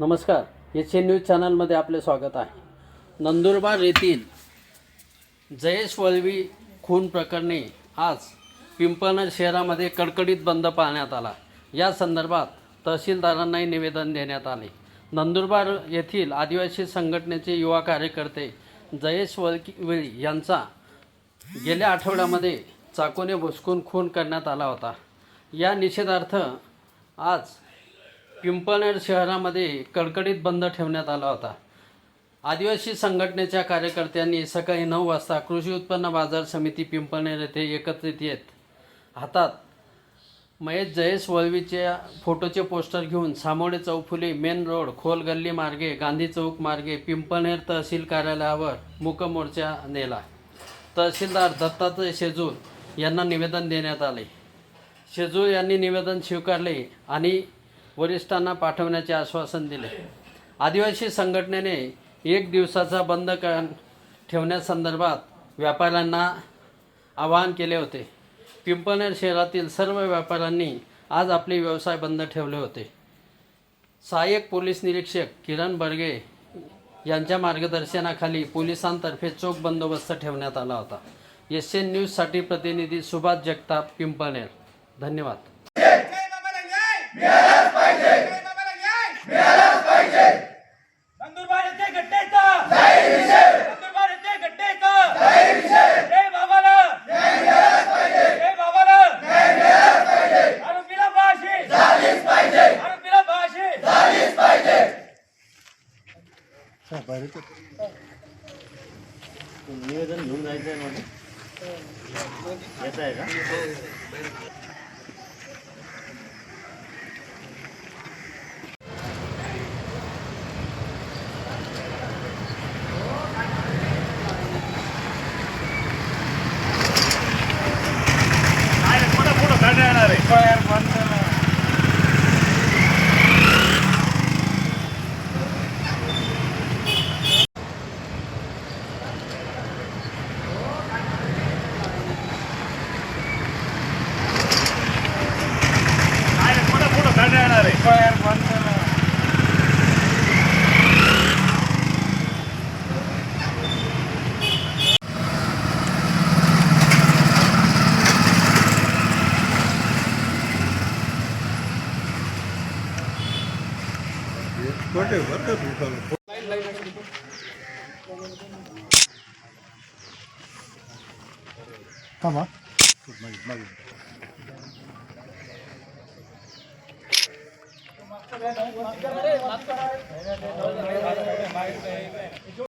नमस्कार. H N news चॅनलमध्ये आपले स्वागत आहे. नंदुरबार येथील जयेश वळवी खून प्रकरणी आज पिंपळनेर शहरामध्ये कडकडीत बंद पाळण्यात आला. या संदर्भात तहसीलदारांनाही निवेदन देण्यात आले. नंदुरबार येथील आदिवासी संघटनेचे युवा कार्यकर्ते जयेश वळकी यांचा गेल्या आठवड्यामध्ये चाकूने भुसकून खून करण्यात आला होता. या निषेधार्थ आज पिंपळनेर शहरामध्ये कडकडीत बंद ठेवण्यात आला होता. आदिवासी संघटनेच्या कार्यकर्त्यांनी सकाळी नऊ वाजता कृषी उत्पन्न बाजार समिती पिंपळनेर येथे एकत्रित येत हातात महेश जयेश वळवीच्या फोटोचे पोस्टर घेऊन सामोडे चौफुली मेन रोड खोल गल्ली मार्गे गांधी चौक मार्गे पिंपळनेर तहसील कार्यालयावर मूक मोर्चा नेला. तहसीलदार दत्तात्रय शेजूर यांना निवेदन देण्यात आले. शेजूर यांनी निवेदन स्वीकारले आणि वरिष्ठांना पाठवण्याचे आश्वासन दिले. आदिवासी संघटनेने एक दिवसाचा बंद क ठेवण्यासंदर्भात व्यापाऱ्यांना आवाहन केले होते. पिंपळनेर शहरातील सर्व व्यापाऱ्यांनी आज आपले व्यवसाय बंद ठेवले होते. सहाय्यक पोलीस निरीक्षक किरण बर्गे यांच्या मार्गदर्शनाखाली पोलिसांतर्फे चोख बंदोबस्त ठेवण्यात आला होता. एस एन न्यूजसाठी प्रतिनिधी सुभाष जगताप पिंपळनेर. धन्यवाद. मिळालाच पाहिजे मिळालाच पाहिजे नंदुरबार येथे घटनेचा जाहीर निषेध नंदुरबार येथे घटनेचा जाहीर निषेध जय बाबाला न्याय मिळालाच पाहिजे जय बाबाला न्याय मिळालाच पाहिजे आरोपीला फाशी झालीच पाहिजे आरोपीला फाशी झालीच पाहिजे निवेदन घेऊन जायचं आहे मला. येत आहे का? முப்பதாயிரம் பண்ணல முப்பதாயிரம். பண்ண કોટે વખત ઉઠાવો Tamam. Dur, magi, magi. Thank you.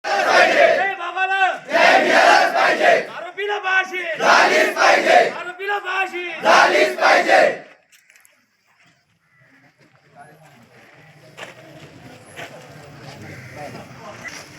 ほら。